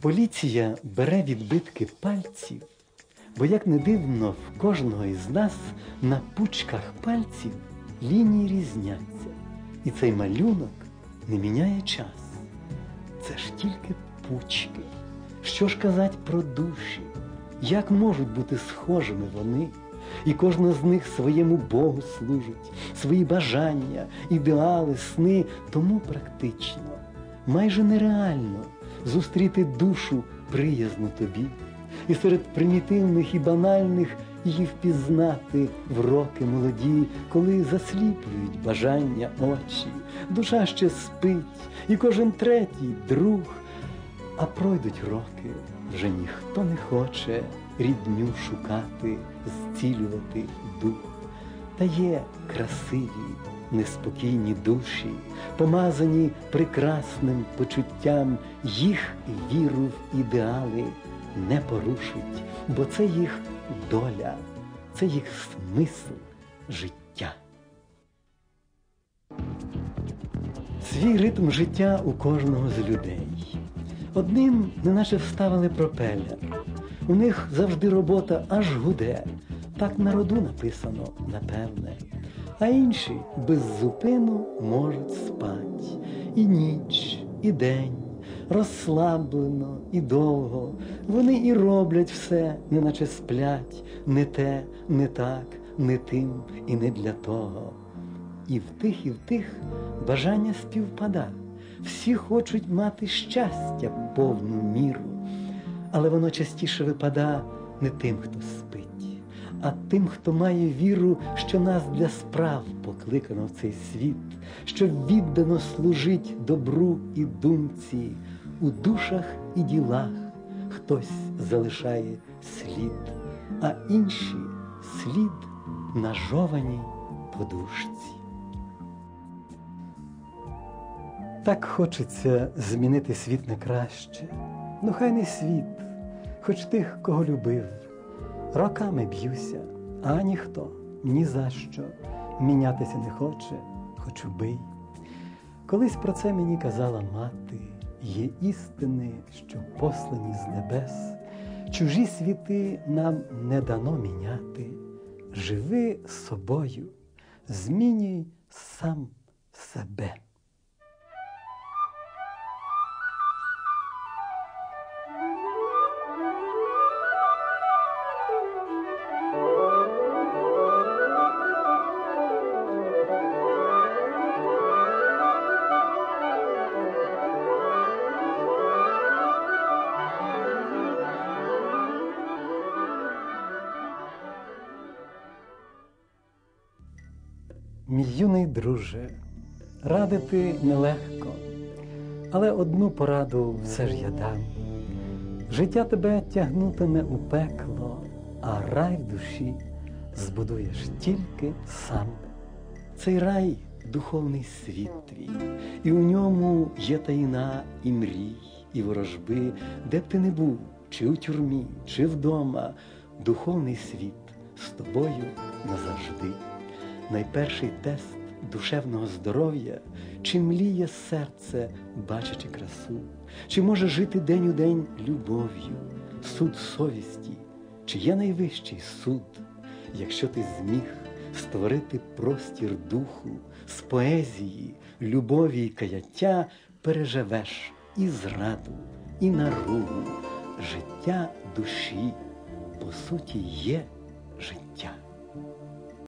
Поліція бере відбитки пальців, бо, як не дивно, в кожного із нас на пучках пальців лінії різняться. І цей малюнок не міняє час. Це ж тільки пучки. Що ж казать про душі? Як можуть бути схожими вони? І кожна з них своєму Богу служить, свої бажання, ідеали, сни, тому практично, майже нереально зустріти душу приязну тобі, і серед примітивних і банальних її впізнати в роки молоді, коли засліплюють бажання очі, душа ще спить, і кожен третій друг. А пройдуть роки, вже ніхто не хоче рідню шукати, зцілювати дух. Та є красиві, неспокійні душі, помазані прекрасним почуттям, їх віру в ідеали не порушить, бо це їх доля, це їх смисл життя. Свій ритм життя у кожного з людей. Одним неначе вставили пропелер. У них завжди робота аж гуде. Так на роду написано, напевне. А інші без зупину можуть спать. І ніч, і день, розслаблено і довго. Вони і роблять все, неначе сплять, не те, не так, не тим і не для того. І в тих, і в тих бажання співпада. Всі хочуть мати щастя повну міру, але воно частіше випада не тим, хто спить, а тим, хто має віру, що нас для справ покликано в цей світ, що віддано служить добру і думці, у душах і ділах хтось залишає слід, а інші слід на жованій подушці. Так хочеться змінити світ на краще. Ну хай не світ, хоч тих, кого любив. Роками б'юся, а ніхто ні за що мінятися не хоче, хоч убий. Колись про це мені казала мати, є істини, що послані з небес, чужі світи нам не дано міняти. Живи собою, змінюй сам себе. Мій юний друже, радити нелегко, але одну пораду все ж я дам. Життя тебе тягнутиме у пекло, а рай в душі збудуєш тільки сам. Цей рай духовний світ твій, і у ньому є таїна і мрій, і ворожби, де б ти не був, чи у тюрмі, чи вдома, духовний світ з тобою назавжди найперший тест душевного здоров'я, чи мліє серце, бачачи красу, чи може жити день у день любов'ю, суд совісті, чи є найвищий суд, якщо ти зміг створити простір духу з поезії, любові й каяття, переживеш і зраду, і наругу, життя душі, по суті, є життя.